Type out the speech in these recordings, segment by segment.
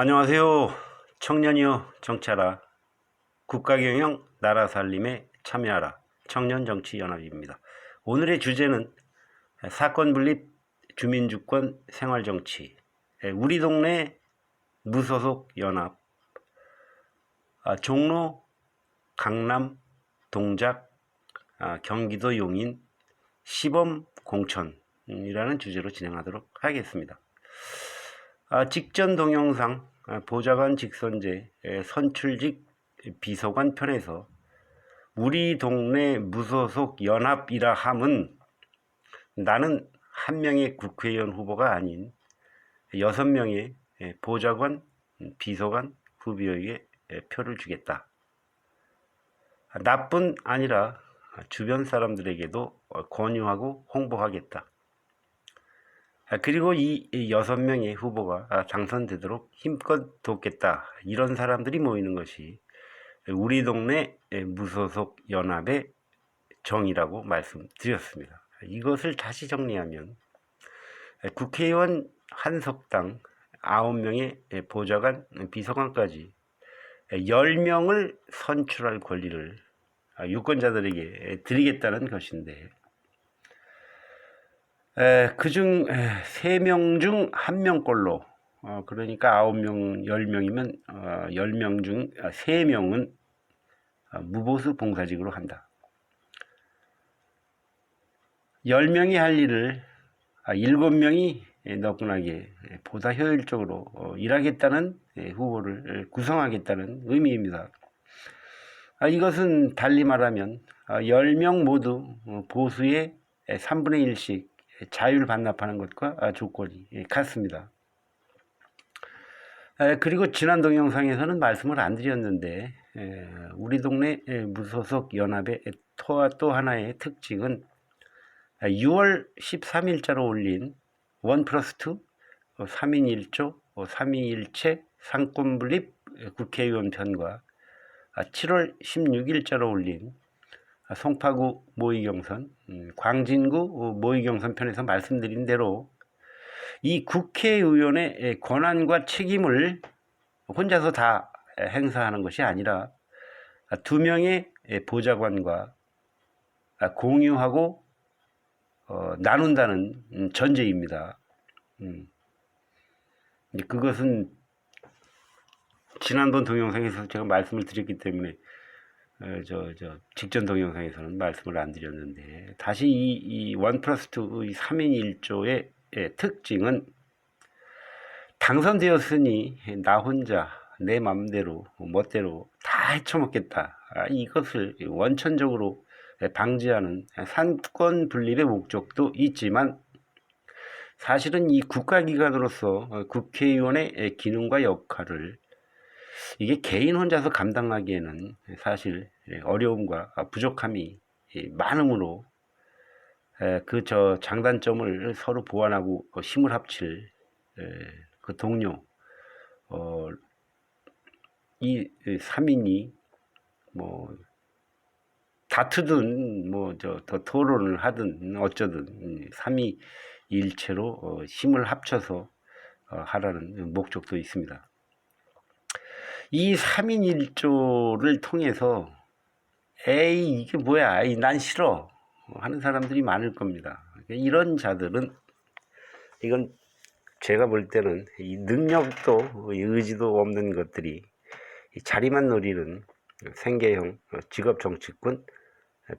안녕하세요. 청년이여 정치하라. 국가경영 나라살림에 참여하라. 청년정치연합입니다. 오늘의 주제는 사건 분립 주민주권 생활정치 우리 동네 무소속 연합 아, 종로 강남 동작 아, 경기도 용인 시범 공천이라는 주제로 진행하도록 하겠습니다. 아, 직전 동영상 아, 보좌관 직선제 에, 선출직 비서관 편에서 우리 동네 무소속 연합이라 함은 나는 한 명의 국회의원 후보가 아닌 여섯 명의 에, 보좌관, 음, 비서관 후보에게 에, 표를 주겠다. 아, 나뿐 아니라 주변 사람들에게도 어, 권유하고 홍보하겠다. 아, 그리고 이이 여섯 명의 후보가 아, 당선되도록 힘껏 돕겠다. 이런 사람들이 모이는 것이 우리 동네 무소속 연합의 정의라고 말씀드렸습니다. 이것을 다시 정리하면 국회의원 한 석당 아홉 명의 보좌관, 비서관까지 10명을 선출할 권리를 아, 유권자들에게 드리겠다는 것인데 그중 세명중한 명꼴로 어, 그러니까 아홉 명, 열 명이면 어, 열명중세 명은 어, 무보수 봉사직으로 한다. 열 명이 할 일을 아, 일곱 명이 너끈하게 보다 효율적으로 어, 일하겠다는 예, 후보를 구성하겠다는 의미입니다. 아, 이것은 달리 말하면 아, 10명 모두 어, 보수의 3분의 1씩 자율 반납하는 것과 아, 조건이 예, 같습니다. 에, 그리고 지난 동영상에서는 말씀을 안 드렸는데 에, 우리 동네 에, 무소속 연합의 또, 또 하나의 특징은 6월 13일자로 올린 원 플러스 투 3인 1조 3인 1채 상권 분립 국회의원 편과 7월 16일자로 올린 송파구 모의경선, 음, 광진구 모의경선 편에서 말씀드린 대로 이 국회의원의 권한과 책임을 혼자서 다 행사하는 것이 아니라 두 명의 보좌관과 공유하고 어, 나눈다는 음, 전제입니다. 음. 그것은 지난번 동영상에서 제가 말씀을 드렸기 때문에 어, 저, 저 직전 동영상에서는 말씀을 안 드렸는데 다시 이원 플러스 투의 3인 1조의 예, 특징은 당선되었으니 나 혼자 내 맘대로 멋대로 다 헤쳐먹겠다. 아, 이것을 원천적으로 방지하는 산권 분립의 목적도 있지만 사실은 이 국가기관으로서 국회의원의 기능과 역할을 이게 개인 혼자서 감당하기에는 사실 어려움과 부족함이 많으므로 그 저 장단점을 서로 보완하고 힘을 합칠 그 동료 어, 이 3인이 뭐 다투든 뭐 저 더 토론을 하든 어쩌든 3위 일체로 어, 힘을 합쳐서 어, 하라는 목적도 있습니다. 이 3인 1조를 통해서 에이 이게 뭐야 에이, 난 싫어 하는 사람들이 많을 겁니다. 이런 자들은 이건 제가 볼 때는 이 능력도 의지도 없는 것들이 자리만 노리는 생계형 직업 정치꾼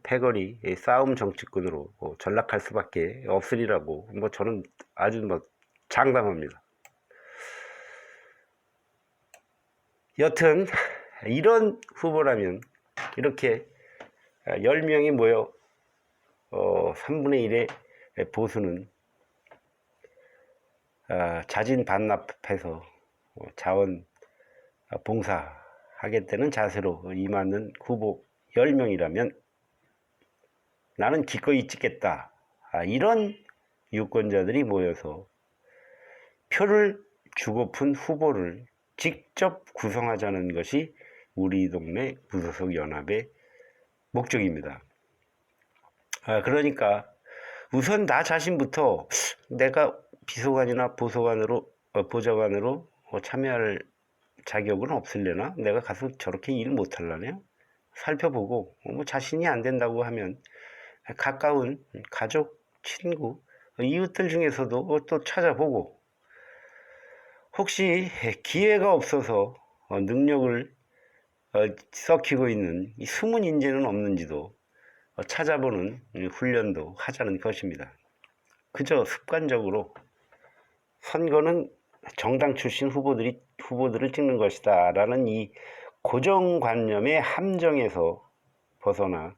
패거리 싸움 정치꾼으로 전락할 수밖에 없으리라고 뭐 저는 아주 뭐 장담합니다. 여튼 이런 후보라면 이렇게 10명이 모여 어, 3분의 1의 보수는 어, 자진 반납해서 어, 자원 봉사하겠다는 자세로 임하는 후보 10명이라면 나는 기꺼이 찍겠다. 아, 이런 유권자들이 모여서 표를 주고픈 후보를 직접 구성하자는 것이 우리 동네 무소속 연합의 목적입니다. 아, 그러니까 우선 나 자신부터 내가 비서관이나 보서관으로 어, 보좌관으로 어, 참여할 자격은 없을려나? 내가 가서 저렇게 일 못할라냐? 살펴보고 어, 뭐 자신이 안 된다고 하면 가까운 가족, 친구, 이웃들 중에서도 어, 또 찾아보고 혹시 기회가 없어서 어, 능력을 어, 썩히고 있는 이 숨은 인재는 없는지도 어, 찾아보는 훈련도 하자는 것입니다. 그저 습관적으로 선거는 정당 출신 후보들이 후보들을 찍는 것이다라는 이 고정관념의 함정에서 벗어나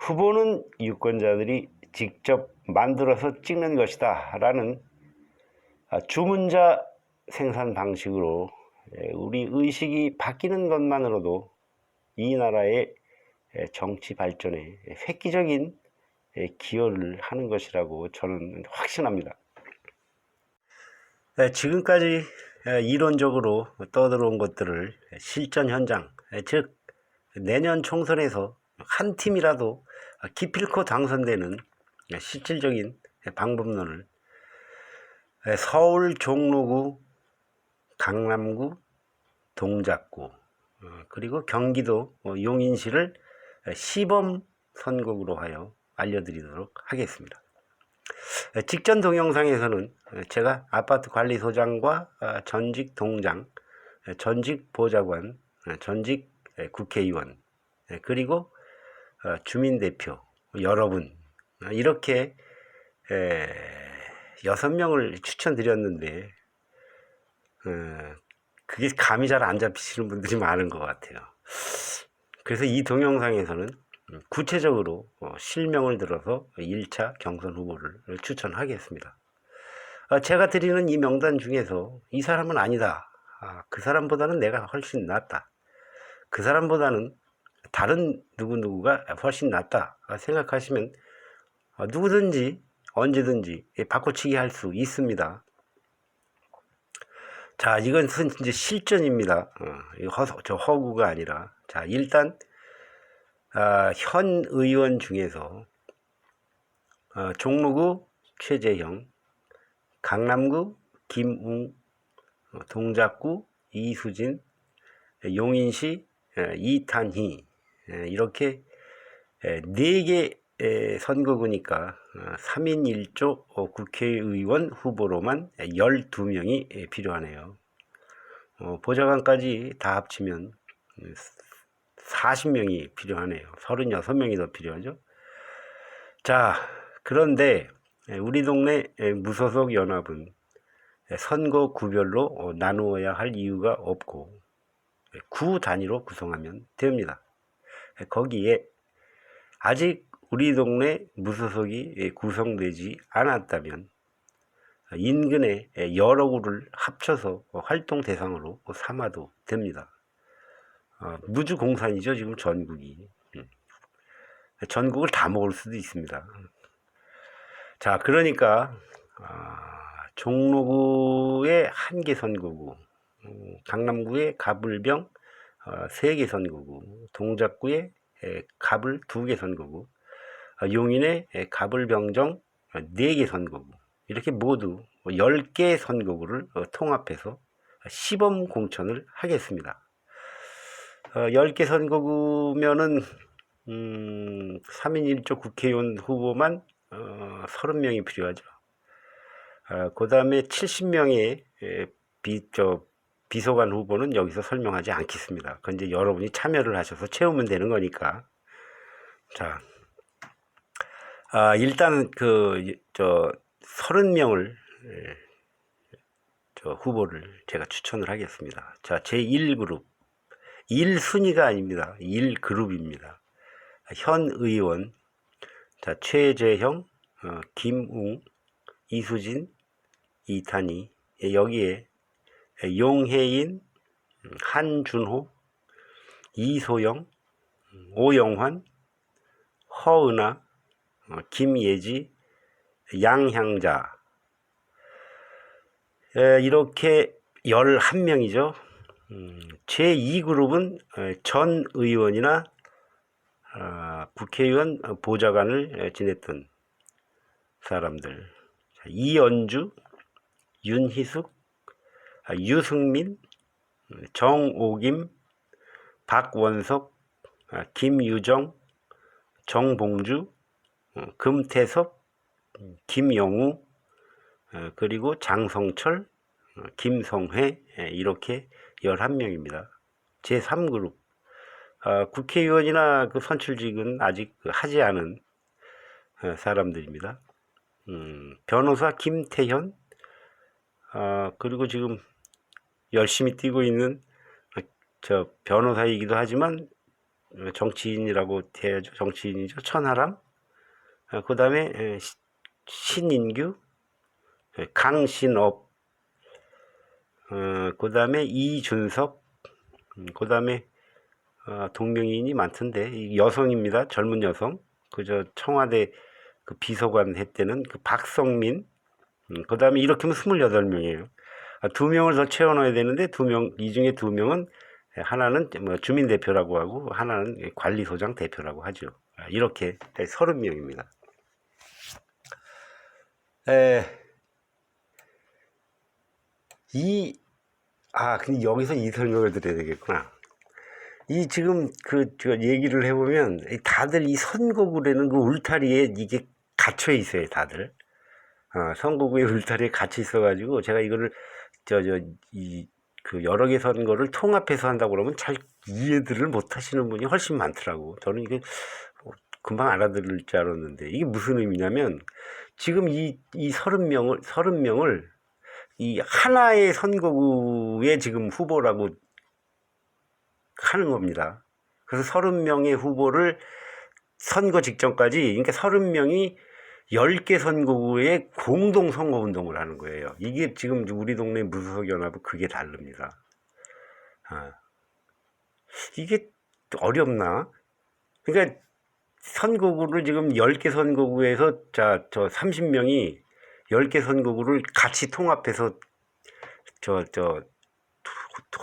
후보는 유권자들이 직접 만들어서 찍는 것이다라는 아, 주문자 생산 방식으로 예, 우리 의식이 바뀌는 것만으로도 이 나라의 예, 정치 발전에 획기적인 예, 기여를 하는 것이라고 저는 확신합니다. 네, 지금까지 예, 이론적으로 떠들어온 것들을 실전 현장, 예, 즉 내년 총선에서 한 팀이라도 기필코 당선되는 실질적인 방법론을 예, 서울 종로구, 강남구, 동작구, 어, 그리고 경기도 어, 용인시를 시범 선곡으로 하여 알려드리도록 하겠습니다. 예, 직전 동영상에서는 제가 아파트 관리소장과 아, 전직 동장, 예, 전직 보좌관, 아, 전직 예, 국회의원, 예, 그리고 어, 주민대표 여러분 아, 이렇게 에, 여섯 명을 추천드렸는데 어, 그게 감이 잘 안 잡히시는 분들이 많은 것 같아요. 그래서 이 동영상에서는 구체적으로 어, 실명을 들어서 1차 경선 후보를 추천하겠습니다. 아, 제가 드리는 이 명단 중에서 이 사람은 아니다. 아, 그 사람보다는 내가 훨씬 낫다. 그 사람보다는 다른 누구누구가 훨씬 낫다 생각하시면 어, 누구든지 언제든지 바꿔치기 할 수 있습니다. 자, 이건 이제 실전입니다. 어, 허, 저 허구가 아니라. 자, 일단, 아, 현 의원 중에서, 어, 종로구 최재형, 강남구 김웅, 어, 동작구 이수진, 용인시 에, 이탄희, 에, 이렇게 에, 네개 에, 선거구니까 3인 1조 어, 국회의원 후보로만 12명이 필요하네요. 어, 보좌관까지 다 합치면 40명이 필요하네요. 36명이 더 필요하죠. 자, 그런데 우리 동네 무소속 연합은 선거 구별로 어, 나누어야 할 이유가 없고 구 단위로 구성하면 됩니다. 거기에 아직 우리 동네 무소속이 구성되지 않았다면 인근의 여러 구를 합쳐서 활동 대상으로 삼아도 됩니다. 어, 무주공산이죠 지금 전국이 음. 전국을 다 먹을 수도 있습니다. 자 그러니까 아, 종로구의 한 개 선거구, 음, 강남구의 가불병 어, 세개 선거구, 동작구의 갑을 두 개 선거구, 어, 용인의 갑을병정 4개 선거구 이렇게 모두 10개 선거구를 어, 통합해서 시범 공천을 하겠습니다. 10개 어, 선거구면은 음, 3인 1조 국회의원 후보만 어, 30명이 필요하죠. 어, 그 다음에 70명의 비, 저, 비서관 후보는 여기서 설명하지 않겠습니다. 그건 이제 여러분이 참여를 하셔서 채우면 되는 거니까. 자, 아, 일단 그, 저, 30명을, 저 후보를 제가 추천을 하겠습니다. 자, 제 1그룹. 1순위가 아닙니다. 1그룹입니다. 현 의원, 자, 최재형, 어, 김웅, 이수진, 이탄희, 예, 여기에 용혜인, 한준호, 이소영, 오영환, 허은아, 어, 김예지, 양향자 이렇게 11명이죠. 음, 제2그룹은 전 의원이나 아, 국회의원 보좌관을 지냈던 사람들 이연주, 윤희숙, 아, 유승민, 정오김, 박원석, 아, 김유정, 정봉주, 어, 금태섭, 음, 김영우, 어, 그리고 장성철, 어, 김성회 예, 이렇게 11명입니다. 제3그룹 아, 국회의원이나 그 선출직은 아직 그 하지 않은 어, 사람들입니다. 음, 변호사 김태현 아, 그리고 지금 열심히 뛰고 있는 어, 저 변호사이기도 하지만 어, 정치인이라고 해야죠. 정치인이죠. 천하람 그 다음에 신인규 예, 강신업 그 다음에 이준석 그 다음에 동명이인이 많던데 이 여성입니다. 젊은 여성 그저 청와대 그 비서관 했때는 그 박성민 그 다음에 이렇게 하면 28명이에요. 아, 두 명을 더 채워 넣어야 되는데 두 명, 이 중에 두 명은 하나는 뭐 주민 대표라고 하고 하나는 관리소장 대표라고 하죠. 아, 이렇게 30명입니다. 에, 이, 아, 근데 여기서 이 설명을 드려야 되겠구나. 이 지금 그, 저 얘기를 해보면 다들 이 선거구라는 그 울타리에 이게 갇혀 있어요, 다들. 어, 선거구의 울타리에 갇혀 있어가지고 제가 이거를 저, 저, 이, 그 여러 개 선거를 통합해서 한다고 그러면 잘 이해들을 못 하시는 분이 훨씬 많더라고. 저는 이게 금방 알아들을 줄 알았는데 이게 무슨 의미냐면 지금 이, 이 서른 명을, 서른 명을 이 하나의 선거구에 지금 후보라고 하는 겁니다. 그래서 서른 명의 후보를 선거 직전까지, 그러니까 서른 명이 10개 선거구에 공동 선거 운동을 하는 거예요. 이게 지금 우리 동네 무소속 연합은 그게 다릅니다. 아. 이게 어렵나? 그러니까 선거구를 지금 10개 선거구에서 자, 저 30명이 10개 선거구를 같이 통합해서 저, 저,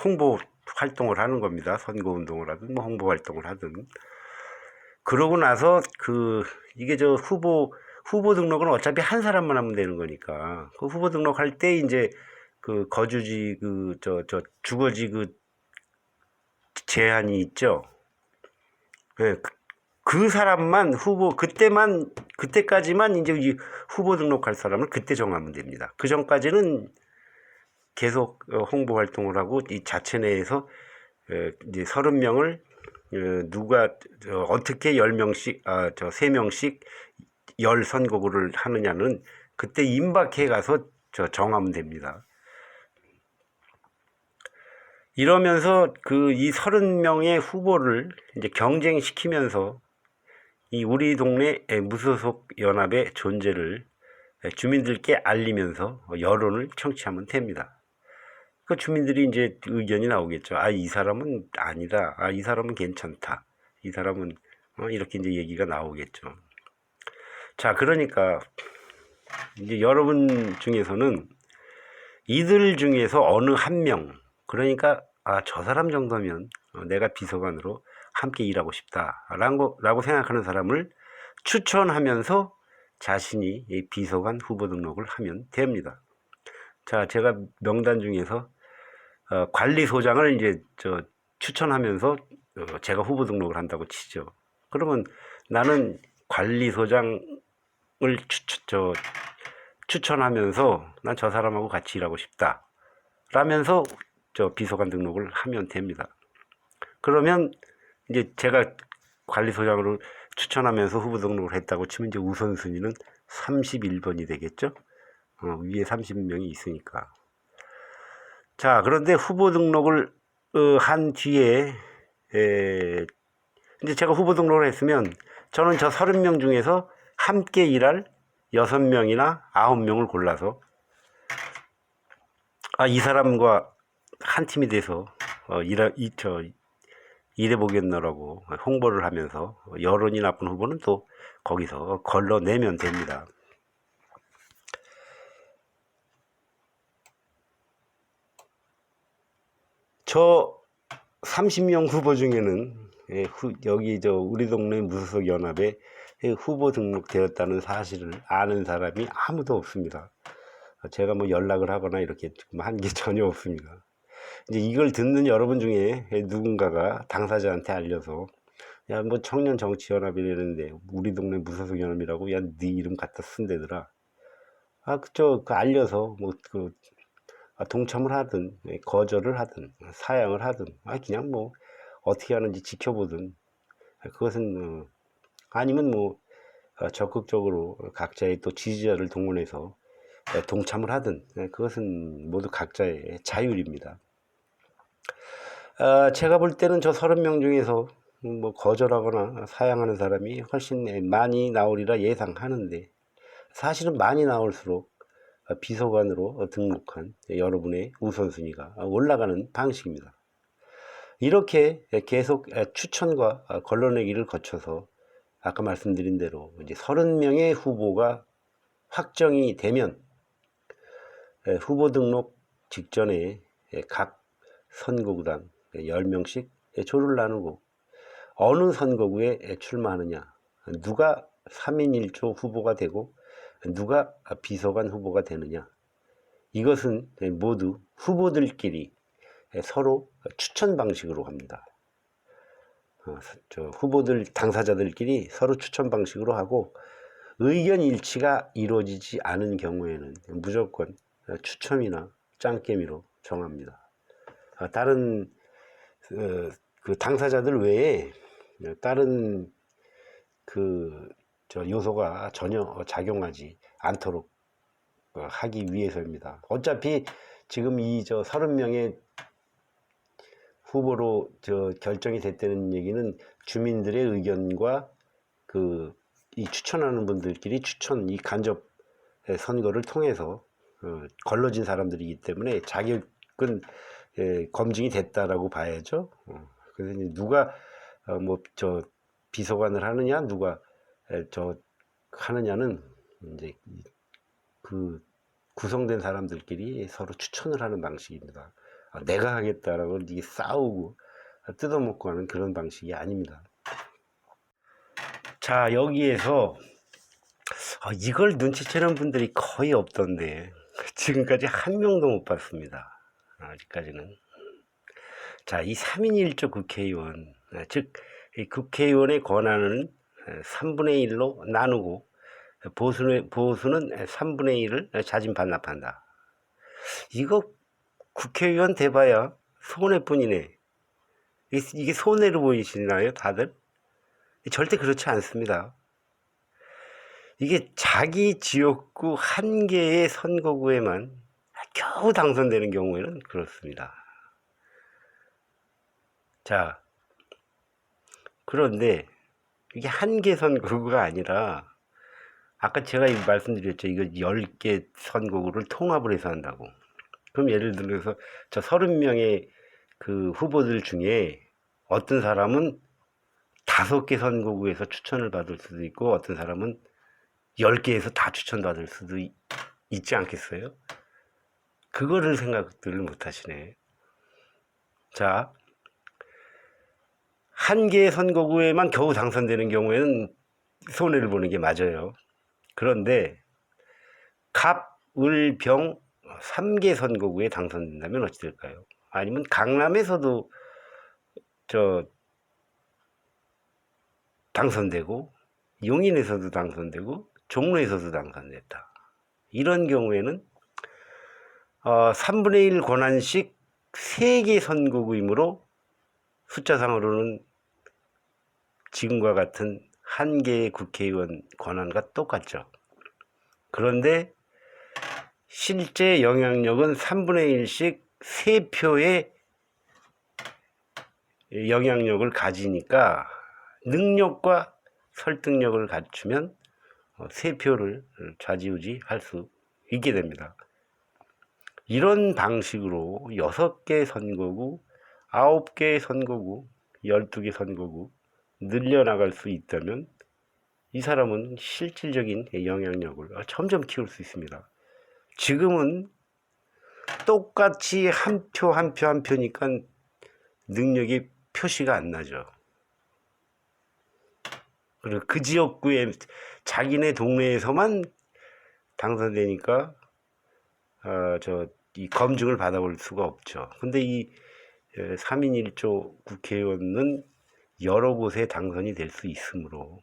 홍보 활동을 하는 겁니다. 선거 운동을 하든 뭐 홍보 활동을 하든. 그러고 나서 그, 이게 저 후보, 후보 등록은 어차피 한 사람만 하면 되는 거니까. 그 후보 등록할 때 이제 그 거주지 그, 저, 저, 주거지 그 제한이 있죠. 네, 그 사람만 후보 그때만 그때까지만 이제 이 후보 등록할 사람을 그때 정하면 됩니다. 그 전까지는 계속 어, 홍보 활동을 하고 이 자체 내에서 이제 서른 명을 어, 누가 어떻게 열 명씩 아저 세 명씩 열 선거구를 하느냐는 그때 임박해 가서 저 정하면 됩니다. 이러면서 그이 서른 명의 후보를 이제 경쟁시키면서 이 우리 동네 무소속 연합의 존재를 주민들께 알리면서 여론을 청취하면 됩니다. 그 주민들이 이제 의견이 나오겠죠. 아, 이 사람은 아니다. 아, 이 사람은 괜찮다. 이 사람은 어, 이렇게 이제 얘기가 나오겠죠. 자, 그러니까 이제 여러분 중에서는 이들 중에서 어느 한 명, 그러니까 아, 저 사람 정도면 어, 내가 비서관으로 함께 일하고 싶다라고 라고 생각하는 사람을 추천하면서 자신이 비서관 후보 등록을 하면 됩니다. 자, 제가 명단 중에서 어, 관리소장을 이제 저 추천하면서 어, 제가 후보 등록을 한다고 치죠. 그러면 나는 관리소장을 추천, 저, 추천하면서 난 저 사람하고 같이 일하고 싶다. 라면서 저 비서관 등록을 하면 됩니다. 그러면 이제 제가 관리소장으로 추천하면서 후보 등록을 했다고 치면 이제 우선순위는 31번이 되겠죠. 어, 위에 30명이 있으니까. 자, 그런데 후보 등록을 어, 한 뒤에 에, 이제 제가 후보 등록을 했으면 저는 저 30명 중에서 함께 일할 6명이나 9명을 골라서 아, 이 사람과 한 팀이 돼서 어, 일하, 이, 저, 일해보겠노라고 홍보를 하면서 여론이 나쁜 후보는 또 거기서 걸러내면 됩니다. 저 30명 후보 중에는 예, 후, 여기 저 우리 동네 무소속 연합에 후보 등록되었다는 사실을 아는 사람이 아무도 없습니다. 제가 뭐 연락을 하거나 이렇게 한 게 전혀 없습니다. 이제 이걸 듣는 여러분 중에 누군가가 당사자한테 알려서 야 뭐 청년 정치연합이라는데 우리 동네 무소속 연합이라고 야 네 이름 갖다 쓴대더라. 아 그저 그 알려서 뭐그 동참을 하든 예, 거절을 하든 사양을 하든 아 그냥 뭐 어떻게 하는지 지켜보든 그것은 어, 아니면 뭐 어, 적극적으로 각자의 또 지지자를 동원해서 예, 동참을 하든 예, 그것은 모두 각자의 자율입니다. 아, 제가 볼 때는 저 30명 중에서 뭐 거절하거나 사양하는 사람이 훨씬 많이 나오리라 예상하는데 사실은 많이 나올수록 비서관으로 등록한 여러분의 우선순위가 올라가는 방식입니다. 이렇게 계속 추천과 걸러내기를 거쳐서 아까 말씀드린 대로 이제 30명의 후보가 확정이 되면 후보 등록 직전에 각 선거구당 10명씩 조를 나누고 어느 선거구에 출마하느냐 누가 3인 1조 후보가 되고 누가 비서관 후보가 되느냐 이것은 모두 후보들끼리 서로 추천 방식으로 합니다. 어, 저 후보들 당사자들끼리 서로 추천 방식으로 하고 의견 일치가 이루어지지 않은 경우에는 무조건 추첨이나 짱깨미로 정합니다. 아, 다른 어, 그 당사자들 외에 다른 그 저 요소가 전혀 작용하지 않도록 어, 하기 위해서입니다. 어차피 지금 이 저 30명의 후보로 저 결정이 됐다는 얘기는 주민들의 의견과 그 이 추천하는 분들끼리 추천 이 간접 선거를 통해서 어, 걸러진 사람들이기 때문에 자격은 예, 검증이 됐다라고 봐야죠. 어, 그래서 누가 어, 뭐저 비서관을 하느냐 누가 에, 저 하느냐는 이제 그 구성된 사람들끼리 서로 추천을 하는 방식입니다. 아, 내가 하겠다라고 이게 싸우고 뜯어먹고 하는 그런 방식이 아닙니다. 자 여기에서 아, 이걸 눈치채는 분들이 거의 없던데 지금까지 한 명도 못 봤습니다. 아직까지는. 자, 이 3인 1조 국회의원, 아, 즉, 이 국회의원의 권한은 3분의 1로 나누고 보수는, 보수는 3분의 1을 자진 반납한다. 이거 국회의원 돼봐야 손해뿐이네. 이게 손해로 보이시나요, 다들? 절대 그렇지 않습니다. 이게 자기 지역구 한 개의 선거구에만 겨우 당선되는 경우에는 그렇습니다. 자, 그런데 이게 한개 선거구가 아니라 아까 제가 말씀드렸죠. 이거 10개 선거구를 통합을 해서 한다고. 그럼 예를 들어서 저 30명의 그 후보들 중에 어떤 사람은 다섯 개 선거구에서 추천을 받을 수도 있고 어떤 사람은 10개에서 다 추천받을 수도 있, 있지 않겠어요? 그거를 생각들을 못 하시네. 자, 한 개의 선거구에만 겨우 당선되는 경우에는 손해를 보는 게 맞아요. 그런데 갑, 을, 병 3개 선거구에 당선된다면 어찌 될까요? 아니면 강남에서도 저 당선되고 용인에서도 당선되고 종로에서도 당선됐다. 이런 경우에는 어, 3분의 1 권한씩 3개 선거구이므로 숫자상으로는 지금과 같은 한 개의 국회의원 권한과 똑같죠. 그런데 실제 영향력은 3분의 1씩 3표의 영향력을 가지니까 능력과 설득력을 갖추면 어, 세 표를 좌지우지 할 수 있게 됩니다. 이런 방식으로 6개 선거구, 9개 선거구, 12개 선거구 늘려나갈 수 있다면 이 사람은 실질적인 영향력을 점점 키울 수 있습니다. 지금은 똑같이 한 표 한 표 한 표니까 능력이 표시가 안 나죠. 그리고 그 지역구에 자기네 동네에서만 당선되니까 어, 저, 이 검증을 받아볼 수가 없죠. 근데 이 3인 1조 국회의원은 여러 곳에 당선이 될 수 있으므로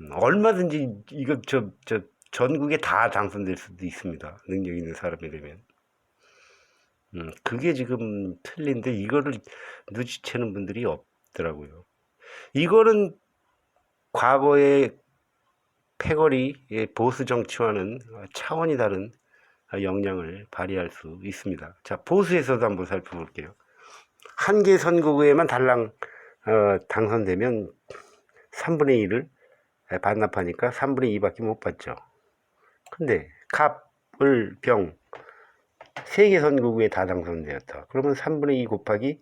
음, 얼마든지 이거 저, 저 전국에 다 당선될 수도 있습니다. 능력 있는 사람이라면. 음, 그게 지금 틀린데 이거를 눈치채는 분들이 없더라고요. 이거는 과거의 패거리 의 보수 정치와는 차원이 다른 영향을 발휘할 수 있습니다. 자, 보수에서도 한번 살펴볼게요. 한 개 선거구에만 달랑 어, 당선되면 3분의 1을 반납하니까 3분의 2밖에 못 받죠. 근데 갑, 을, 병, 세 개 선거구에 다 당선되었다. 그러면 3분의 2 곱하기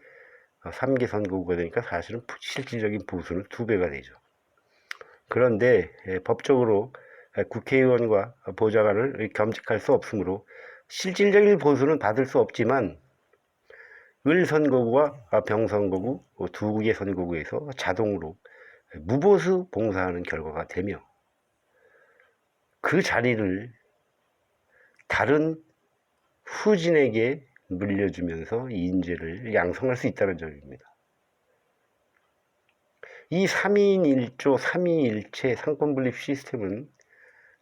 3개 선거구가 되니까 사실은 실질적인 보수는 두 배가 되죠. 그런데 예, 법적으로 국회의원과 보좌관을 겸직할 수 없으므로 실질적인 보수는 받을 수 없지만 을 선거구와 병 선거구 두 국의 선거구에서 자동으로 무보수 봉사하는 결과가 되며 그 자리를 다른 후진에게 물려주면서 인재를 양성할 수 있다는 점입니다. 이 3인 1조, 3인 1채 상권분립 시스템은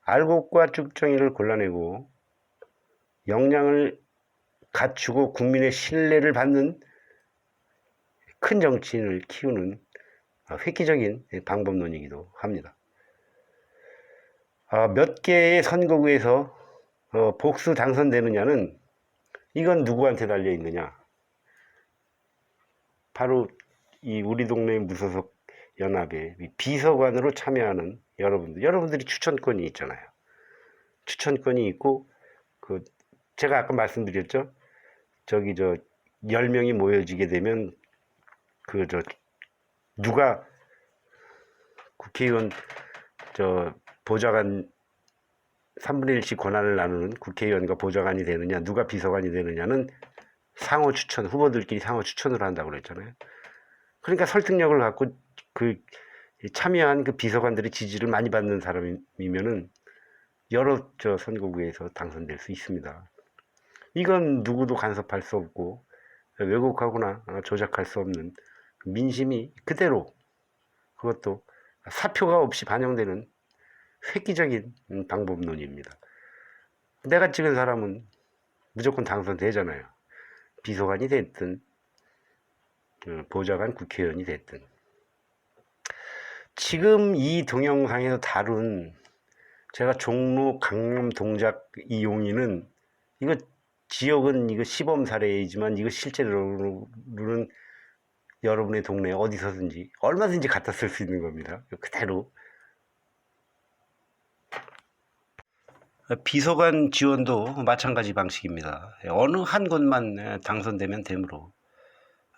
알곡과 쭉정이를 골라내고 역량을 갖추고 국민의 신뢰를 받는 큰 정치인을 키우는 획기적인 방법론이기도 합니다. 아, 몇 개의 선거구에서 어, 복수 당선되느냐는 이건 누구한테 달려 있느냐? 바로 이 우리 동네 무소속 연합의 비서관으로 참여하는 여러분들, 여러분들이 추천권이 있잖아요. 추천권이 있고, 그, 제가 아까 말씀드렸죠? 저기, 저, 10명이 모여지게 되면, 그, 저, 누가 국회의원, 저, 보좌관 3분의 1씩 권한을 나누는 국회의원과 보좌관이 되느냐, 누가 비서관이 되느냐는 상호 추천, 후보들끼리 상호 추천을 한다고 그랬잖아요. 그러니까 설득력을 갖고 그 참여한 그 비서관들의 지지를 많이 받는 사람이면은 여러 저 선거구에서 당선될 수 있습니다. 이건 누구도 간섭할 수 없고 왜곡하거나 조작할 수 없는 민심이 그대로 그것도 사표가 없이 반영되는 획기적인 방법론입니다. 내가 찍은 사람은 무조건 당선되잖아요. 비서관이 됐든 어, 보좌관 국회의원이 됐든 지금 이 동영상에서 다룬 제가 종로 강남 동작 이용인은 이거 지역은 이거 시범 사례이지만 이거 실제로는 여러분의 동네 어디서든지 얼마든지 갖다 쓸 수 있는 겁니다. 그대로 비서관 지원도 마찬가지 방식입니다. 어느 한 곳만 당선되면 되므로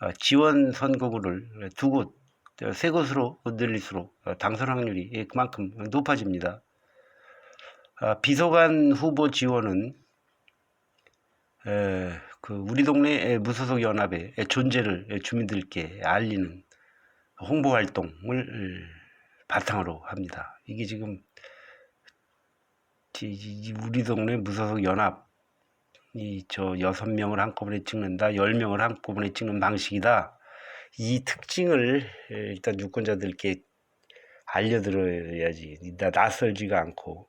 어, 지원 선거구를 두 곳, 세 곳으로 늘릴수록 당선 확률이 그만큼 높아집니다. 아, 비서관 후보 지원은 그 우리 동네 무소속 연합의 존재를 주민들께 알리는 홍보 활동을 바탕으로 합니다. 이게 지금 우리 동네 무소속 연합 이저 여섯 명을 한꺼번에 찍는다, 열 명을 한꺼번에 찍는 방식이다. 이 특징을 일단 유권자들께 알려드려야지. 나 낯설지가 않고,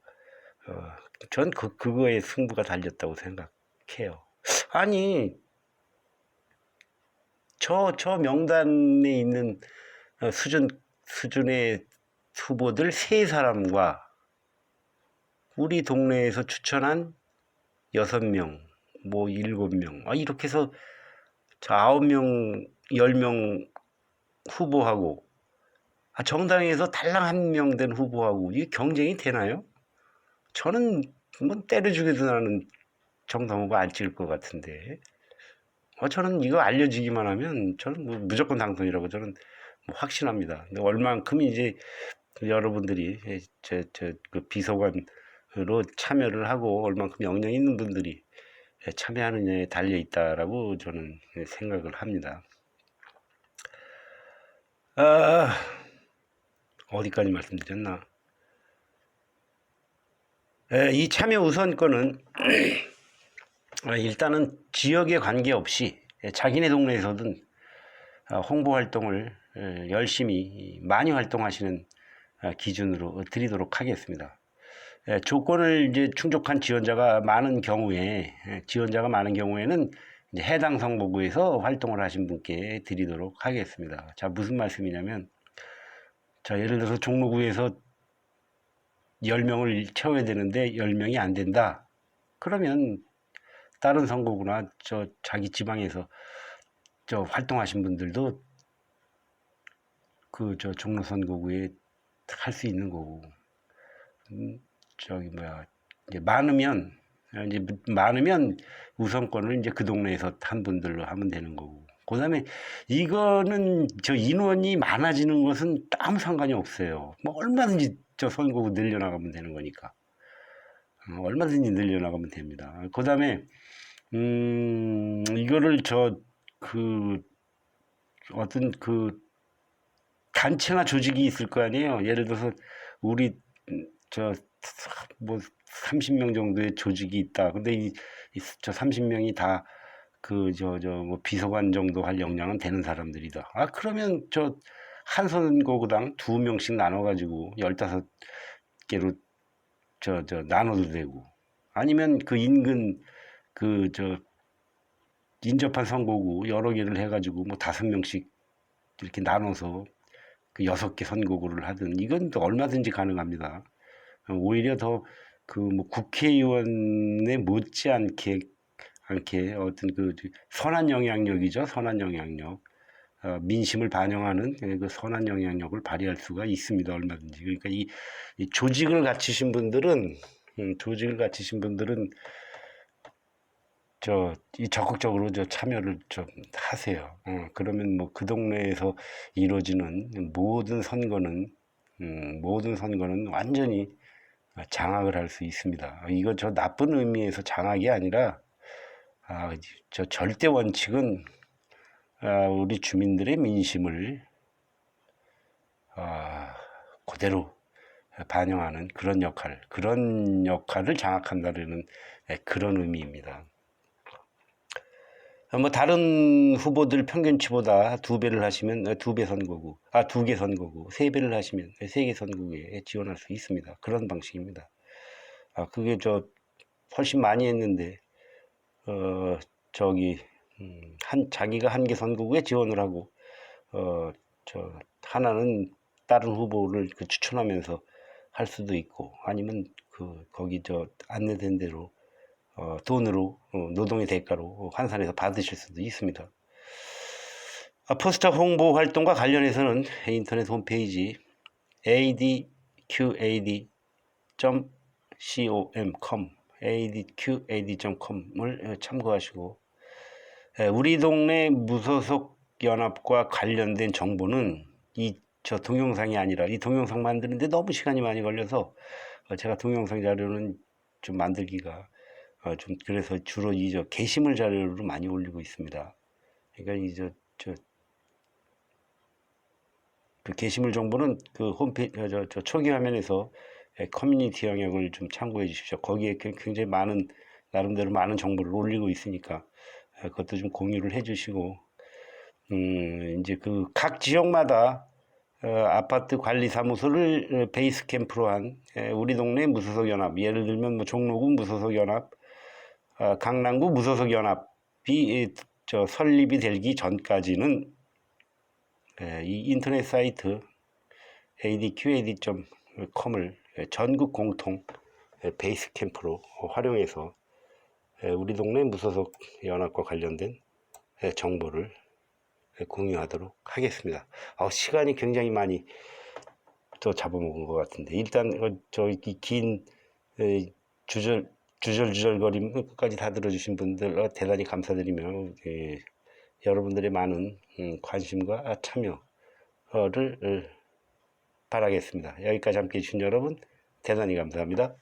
어, 전 그, 그거에 승부가 달렸다고 생각해요. 아니, 저, 저 명단에 있는 어, 수준, 수준의 후보들 세 사람과 우리 동네에서 추천한 여섯 명, 뭐 일곱 명, 아, 이렇게 해서 저 아홉 명, 열명 후보하고 아, 정당에서 달랑 한 명 된 후보하고 이게 경쟁이 되나요? 저는 뭐 때려 죽여도 나는 정당 후보 안 찍을 것 같은데 어, 저는 이거 알려지기만 하면 저는 뭐 무조건 당선이라고 저는 뭐 확신합니다. 근데 얼만큼 이제 여러분들이 저, 저, 그 비서관 으로 참여를 하고 얼만큼 역량 있는 분들이 참여하느냐에 달려 있다라고 저는 생각을 합니다. 아, 어디까지 말씀드렸나? 이 참여 우선권은 아, 일단은 지역에 관계없이 예, 자기네 동네에서든 아, 홍보 활동을 예, 열심히 많이 활동하시는 아, 기준으로 드리도록 하겠습니다. 예, 조건을 이제 충족한 지원자가 많은 경우에 예, 지원자가 많은 경우에는 해당 성보구에서 활동을 하신 분께 드리도록 하겠습니다. 자 무슨 말씀이냐면 자 예를 들어서 종로구에서 10명을 채워야 되는데 10명이 안 된다. 그러면 다른 선거구나 저 자기 지방에서 저 활동하신 분들도 그 저 종로 선거구에 할 수 있는 거고 음, 저기 뭐야 이제 많으면 이제 많으면 우선권을 이제 그 동네에서 한 분들로 하면 되는 거고. 그 다음에 이거는 저 인원이 많아지는 것은 아무 상관이 없어요. 뭐 얼마든지 저 선거구 늘려나가면 되는 거니까. 어, 얼마든지 늘려나가면 됩니다. 그 다음에 음 이거를 저 그 어떤 그 단체나 조직이 있을 거 아니에요. 예를 들어서 우리 저 뭐 30명 정도의 조직이 있다. 근데 이 저 30명이 다 그 저 저 뭐 비서관 정도 할 역량은 되는 사람들이다. 아 그러면 저 한 선거구당 두 명씩 나눠 가지고 15개로 저 저 나눠도 되고 아니면 그 인근 그 저 인접한 선거구 여러 개를 해 가지고 뭐 다섯 명씩 이렇게 나눠서 그 여섯 개 선거구를 하든 이건 또 얼마든지 가능합니다. 오히려 더 그 뭐 국회의원에 못지않게 않게 어떤 그 선한 영향력이죠. 선한 영향력. 어, 민심을 반영하는 그 선한 영향력을 발휘할 수가 있습니다. 얼마든지. 그러니까 이, 이 조직을 갖추신 분들은 음, 조직을 갖추신 분들은 저, 이 적극적으로 저 참여를 좀 하세요. 어, 그러면 뭐 그 동네에서 이루어지는 모든 선거는, 음, 모든 선거는 완전히 장악을 할 수 있습니다. 이거 저 나쁜 의미에서 장악이 아니라, 아, 저 절대 원칙은, 아, 우리 주민들의 민심을, 아, 그대로 반영하는 그런 역할, 그런 역할을 장악한다는 예, 그런 의미입니다. 뭐 다른 후보들 평균치보다 두 배를 하시면 두 배 선거구, 아 두 개 선거구, 세 배를 하시면 세 개 선거구에 지원할 수 있습니다. 그런 방식입니다. 아 그게 저 훨씬 많이 했는데 어 저기 음, 한 자기가 한 개 선거구에 지원을 하고 어 저 하나는 다른 후보를 그 추천하면서 할 수도 있고 아니면 그 거기 저 안내된 대로 어, 돈으로 어, 노동의 대가로 환산해서 받으실 수도 있습니다. 아, 포스터 홍보 활동과 관련해서는 인터넷 홈페이지 adqad.com adqad.com을 참고하시고 우리 동네 무소속 연합과 관련된 정보는 이 저 동영상이 아니라 이 동영상 만드는데 너무 시간이 많이 걸려서 어, 제가 동영상 자료는 좀 만들기가 어, 좀 그래서 주로 이저 게시물 자료로 많이 올리고 있습니다. 그러니까 이저 저 그 게시물 정보는 그 홈페이지 저, 저 초기 화면에서 예, 커뮤니티 영역을 좀 참고해 주십시오. 거기에 굉장히 많은 나름대로 많은 정보를 올리고 있으니까 예, 그것도 좀 공유를 해 주시고 음 이제 그 각 지역마다 어, 아파트 관리 사무소를 어, 베이스 캠프로 한 예, 우리 동네 무소속 연합 예를 들면 뭐 종로구 무소속 연합 어, 강남구 무소속 연합이 저 설립이 되기 전까지는 예, 이 인터넷 사이트 adqad.com을 전국 공통 베이스 캠프로 활용해서 예, 우리 동네 무소속 연합과 관련된 예, 정보를 공유하도록 하겠습니다. 아, 시간이 굉장히 많이 또 잡아먹은 것 같은데 일단 저긴 주절 주절주절거림 끝까지 다 들어주신 분들 어, 대단히 감사드리며 예, 여러분들의 많은 음, 관심과 참여를 어, 바라겠습니다. 여기까지 함께 해 주신 여러분 대단히 감사합니다.